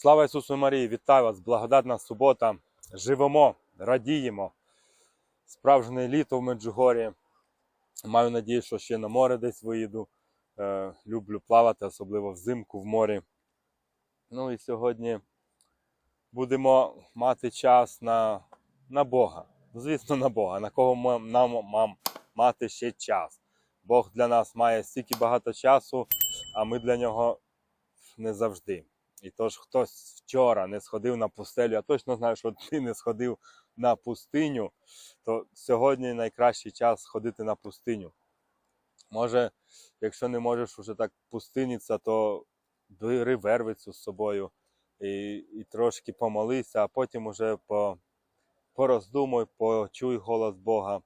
Слава Ісусу Марії! Вітаю вас! Благодатна субота! Живемо, радіємо. Справжнє літо в Меджугорі. Маю надію, що ще на море десь виїду. Е, люблю плавати, особливо взимку в морі. Ну і сьогодні будемо мати час на, на Бога. Звісно, на Бога. На кого ми, нам мам мати ще час. Бог для нас має стільки багато часу, а ми для нього не завжди. І тож хтось вчора не сходив на пустелю, я точно знаю, що ти не сходив на пустиню, то сьогодні найкращий час сходити на пустиню. Може, якщо не можеш уже так пустиніться, то бери вервицю з собою і, і трошки помолися, а потім уже по, пороздумуй, почуй голос Бога.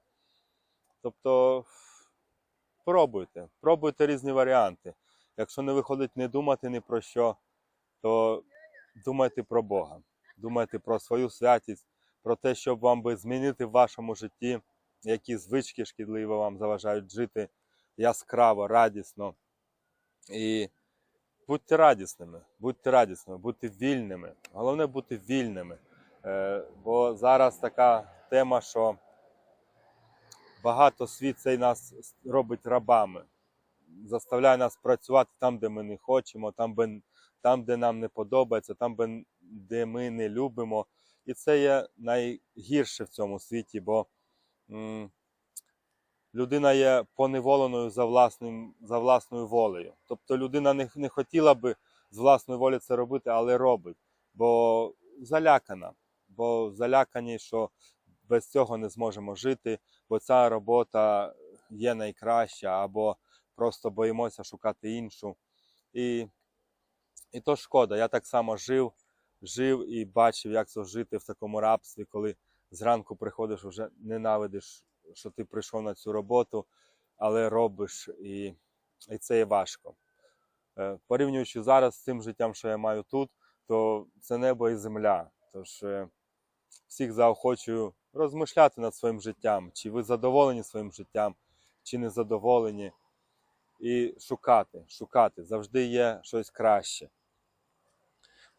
Тобто пробуйте, пробуйте різні варіанти. Якщо не виходить не думати ні про що, то думайте про Бога, думайте про свою святість, про те, щоб вам би змінити в вашому житті, які звички шкідливі вам заважають жити яскраво, радісно. І будьте радісними, будьте радісними, будьте вільними. Головне бути вільними. Е, Бо зараз така тема, що багато світ цей нас робить рабами, заставляє нас працювати там, де ми не хочемо, там, де, там, де нам не подобається, там, де- ми не любимо. І це є найгірше в цьому світі, бо м, людина є поневоленою за, власним, за власною волею. Тобто людина не, не хотіла би з власної волі це робити, але робить, бо залякана, бо залякані, що без цього не зможемо жити, бо ця робота є найкраща, або просто боїмося шукати іншу. І, і то шкода. Я так само жив, жив і бачив, як це жити в такому рабстві, коли зранку приходиш, вже ненавидиш, що ти прийшов на цю роботу, але робиш, і, і це є важко. Е, Порівнюючи зараз з тим життям, що я маю тут, то це небо і земля. Тож е, всіх заохочую розмишляти над своїм життям, чи ви задоволені своїм життям, чи не задоволені. І шукати, шукати. Завжди є щось краще.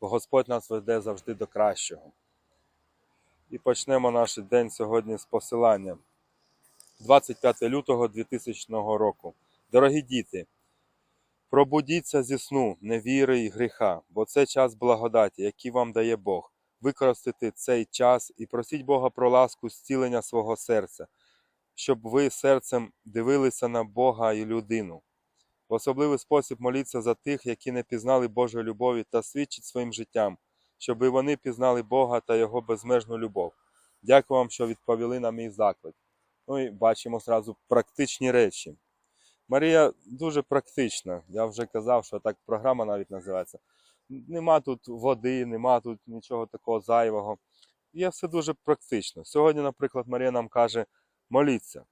Бо Господь нас веде завжди до кращого. І почнемо наш день сьогодні з посилання. 25 лютого 2000 року. Дорогі діти, пробудіться зі сну, невіри і гріха, бо це час благодаті, який вам дає Бог. Використати цей час і просіть Бога про ласку зцілення свого серця, щоб ви серцем дивилися на Бога і людину. В особливий спосіб моліться за тих, які не пізнали Божої любові та свідчить своїм життям, щоб і вони пізнали Бога та Його безмежну любов. Дякую вам, що відповіли на мій заклик. Ну і бачимо зразу практичні речі. Марія дуже практична. Я вже казав, що так програма навіть називається. Нема тут води, нема тут нічого такого зайвого. Є все дуже практично. Сьогодні, наприклад, Марія нам каже: моліться.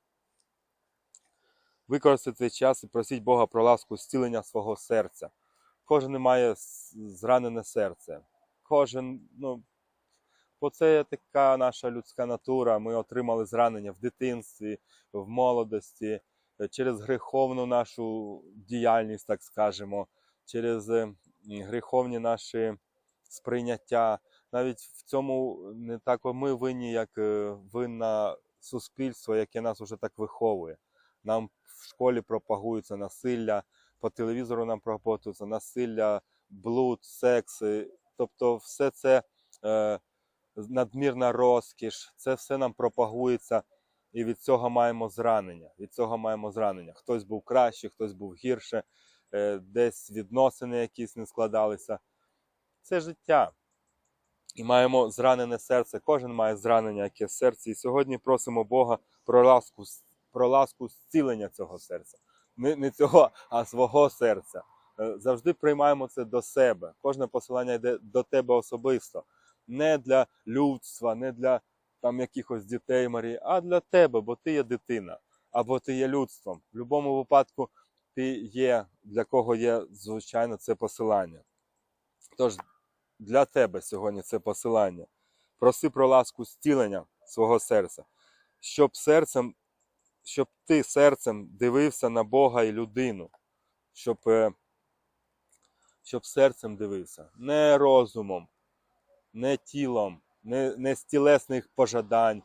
Використайте цей час і просіть Бога про ласку зцілення свого серця. Кожен має зранене серце. Кожен, ну, бо це така наша людська натура. Ми отримали зранення в дитинстві, в молодості, через гріховну нашу діяльність, так скажемо, через е, м, гріховні наші сприйняття. Навіть в цьому не так ми винні, як е, винна суспільство, яке нас уже так виховує. Нам в школі пропагується насилля, по телевізору нам пропагується насилля, блуд, секс. Тобто, все це е, надмірна розкіш, це все нам пропагується, і від цього маємо зранення. Від цього маємо зранення. Хтось був краще, хтось був гірше, е, десь відносини якісь не складалися. Це життя. І маємо зранене серце. Кожен має зранення яке серце. І сьогодні просимо Бога про ласку, про ласку зцілення цього серця. Не, не цього, а свого серця. Е, Завжди приймаємо це до себе. Кожне посилання йде до тебе особисто. Не для людства, не для там якихось дітей Марії, а для тебе, бо ти є дитина, або ти є людством. В будь-якому випадку ти є, для кого є, звичайно, це посилання. Тож для тебе сьогодні це посилання. Проси про ласку зцілення свого серця, щоб серцем, щоб ти серцем дивився на Бога і людину, щоб е, щоб серцем дивився, не розумом, не тілом, не, не з тілесних пожадань,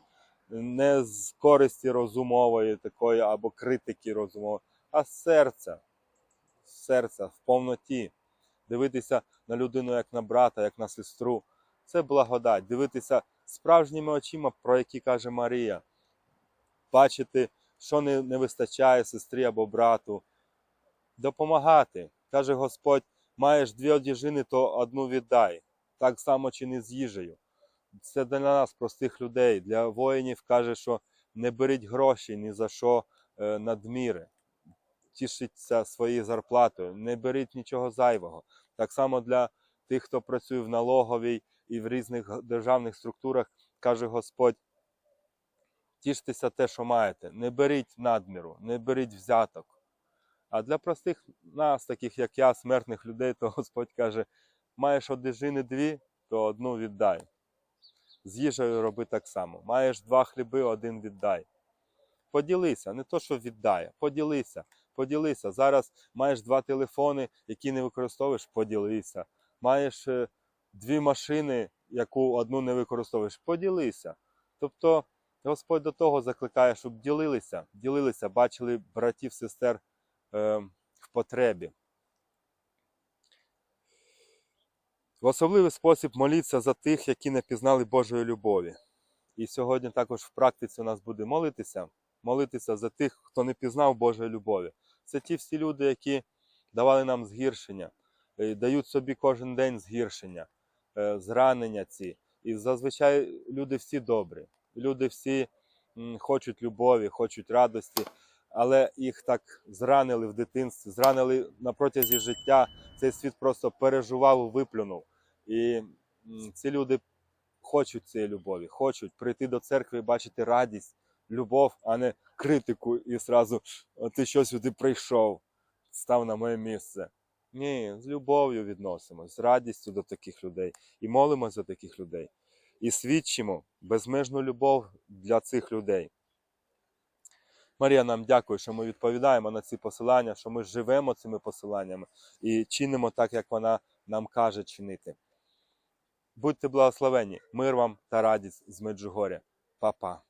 не з користі розумової такої або критики розумової, а з серця, з серця в повноті. Дивитися на людину як на брата, як на сестру. Це благодать. Дивитися справжніми очима, про які каже Марія. Бачити, що не, не вистачає сестрі або брату. Допомагати. Каже Господь, маєш дві одіжини, то одну віддай. Так само чини з їжею. Це для нас, простих людей. Для воїнів каже, що не беріть гроші ні за що е, надміри. Тішіться своєю зарплатою, не беріть нічого зайвого. Так само для тих, хто працює в налоговій і в різних державних структурах, каже Господь, тіштеся те, що маєте. Не беріть надміру, не беріть взяток. А для простих нас, таких як я, смертних людей, то Господь каже: маєш одежини дві, то одну віддай. З їжею роби так само. Маєш два хліби, один віддай. Поділися, не то, що віддай, поділися, поділися. Зараз маєш два телефони, які не використовуєш, поділися. Маєш е, дві машини, яку одну не використовуєш, поділися. Тобто Господь до того закликає, щоб ділилися, ділилися, бачили братів, сестер е, в потребі. В особливий спосіб моліться за тих, які не пізнали Божої любові. І сьогодні також в практиці у нас буде молитися, молитися за тих, хто не пізнав Божої любові. Це ті всі люди, які давали нам згіршення, е, дають собі кожен день згіршення, е, зранення ці. І зазвичай люди всі добрі. Люди всі хочуть любові, хочуть радості, але їх так зранили в дитинстві, зранили на протязі життя. Цей світ просто переживав, виплюнув. І ці люди хочуть цієї любові, хочуть прийти до церкви і бачити радість, любов, а не критику і зразу «О, ти що сюди прийшов, став на моє місце. Ні, з любов'ю відносимось, з радістю до таких людей і молимося за таких людей. І свідчимо безмежну любов для цих людей. Марія нам дякує, що ми відповідаємо на ці посилання, що ми живемо цими посиланнями і чинимо так, як вона нам каже чинити. Будьте благословені, мир вам та радість з Меджугоря. Па-па.